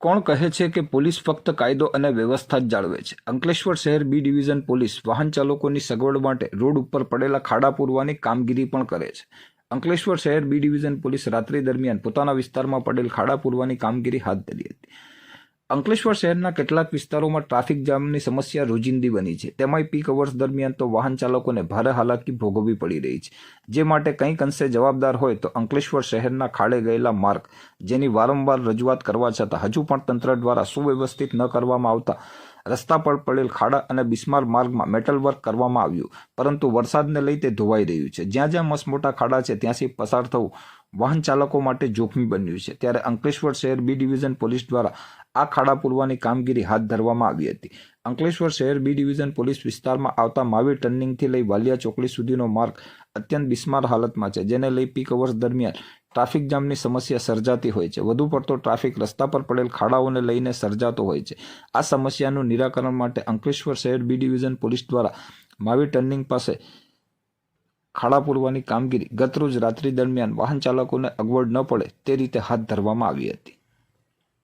કોણ કહે છે કે પોલીસ ફક્ત કાયદો અને વ્યવસ્થા જ જાળવે છે? અંકલેશ્વર શહેર બી ડિવિઝન પોલીસ વાહન ચાલકોની સગવડ માટે રોડ ઉપર પડેલા ખાડા પૂરવાની કામગીરી પણ કરે છે. અંકલેશ્વર શહેર બી ડિવિઝન પોલીસ રાત્રિ દરમિયાન પોતાના વિસ્તારમાં પડેલ ખાડા પૂરવાની કામગીરી હાથ ધરી હતી. અંકલેશ્વર શહેરના કેટલાક વિસ્તારોમાં ટ્રાફિક જામની સમસ્યા રોજિંદી બની છે. તેમાંય પીક અવર્સ દરમિયાન તો વાહન ચાલકોને ભારે હાલાકી ભોગવવી પડી રહી છે. જે માટે કંઈક અંશે જવાબદાર હોય તો અંકલેશ્વર શહેરના ખાડે ગયેલા માર્ગ જેની વારંવાર રજૂઆત કરવા છતાં હજુ પણ તંત્ર દ્વારા સુવ્યવસ્થિત ન કરવામાં આવતા રસ્તા પર પડેલ ખાડા અને બિસ્માર માર્ગમાં મેટલ વર્ક કરવામાં આવ્યું. પરંતુ વરસાદને લઈ તે ધોવાઈ રહ્યું છે. જ્યાં જ્યાં મસમોટા ખાડા છે, ત્યાંથી પસાર થવું વાહન ચાલકો માટે જોખમી બન્યું છે. ત્યારે અંકલેશ્વર શહેર બી ડિવિઝન પોલીસ દ્વારા આ ખાડા પૂરવાની કામગીરી હાથ ધરવામાં આવી હતી. અંકલેશ્વર શહેર બી ડિવિઝન પોલીસ વિસ્તારમાં આવતા માવી ટર્નિંગથી લઈ વાલિયા ચોકડી સુધીનો માર્ગ અત્યંત બિસ્માર હાલતમાં છે, જેને લઈ પીક અવર્સ દરમિયાન ટ્રાફિક જામની સમસ્યા સર્જાતી હોય છે. વધુ પડતો ટ્રાફિક રસ્તા પર પડેલ ખાડાઓને લઈને સર્જાતો હોય છે. આ સમસ્યાનું નિરાકરણ માટે અંકલેશ્વર શહેર બી ડિવિઝન પોલીસ દ્વારા માવી ટર્નિંગ પાસે ખાડા પૂરવાની કામગીરી ગતરોજ રાત્રિ દરમિયાન વાહન ચાલકોને અગવડ ન પડે તે રીતે હાથ ધરવામાં આવી હતી.